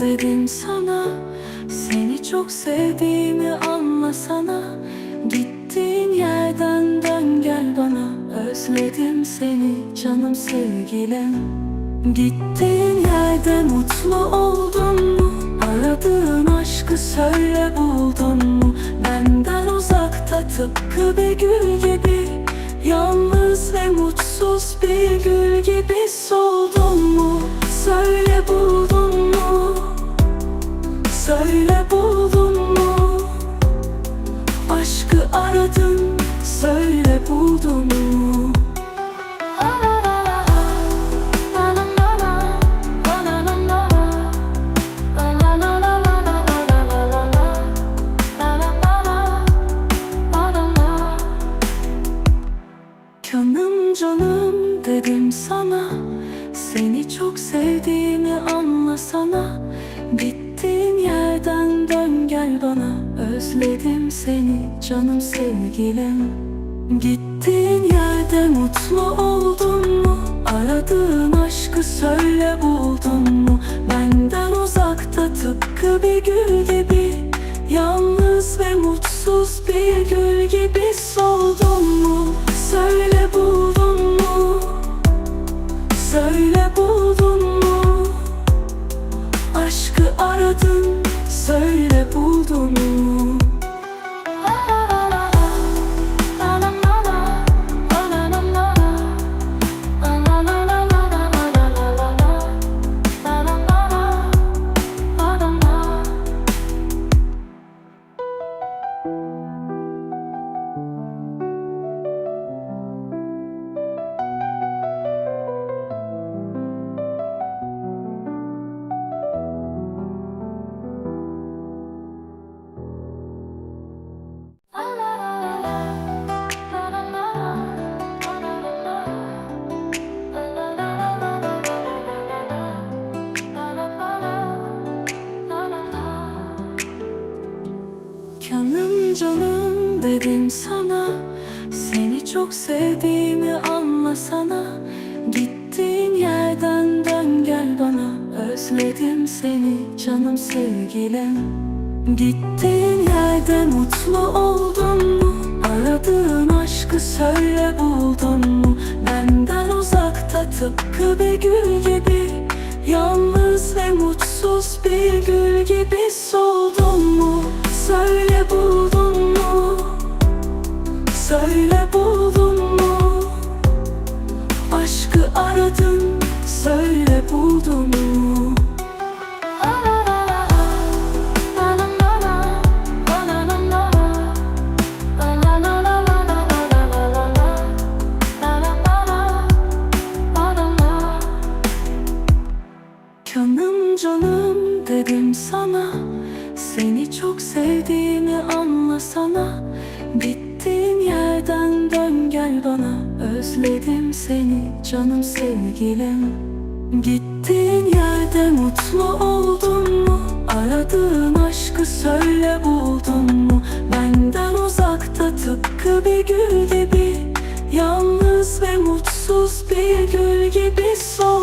dedim sana. Seni çok sevdiğimi anlasana. Gittiğin yerden dön gel bana. Özledim seni canım sevgilim. Gittiğin yerde mutlu oldun mu? Aradığın aşkı söyle buldun mu? Benden uzakta tıpkı bir gül gibi. Yalnız ve mutsuz bir gül gibi soldun söyle buldun mu? Canım canım dedim sana. Seni çok sevdiğimi anlasana. Gittiğin yerden dön gel bana. Özledim seni canım sevgilim Gittiğin yerde mutlu oldun mu? Aradığın aşkı söyle buldun mu? Benden uzakta tıpkı bir gül gibi Yalnız ve mutsuz bir gül gibi soldun mu? Söyle buldun mu? Söyle buldun mu? Aşkı aradın, söyle buldun mu? Canım canım dedim sana. Seni çok sevdiğimi anlasana. Gittiğin yerden dön gel bana. Özledim seni canım sevgilim. Gittiğin yerde mutlu oldun mu? Aradığın aşkı söyle buldun mu? Benden uzakta tıpkı bir gül gibi. Yalnız ve mutsuz bir gül gibi soldun sana Seni çok sevdiğimi anlasana. Bittiğin yerden dön gel bana. Özledim seni canım sevgilim. Gittiğin yerde mutlu oldun mu? Aradığın aşkı söyle buldun mu? Benden uzakta tıpkı bir gül gibi. Yalnız ve mutsuz bir gül gibi sor.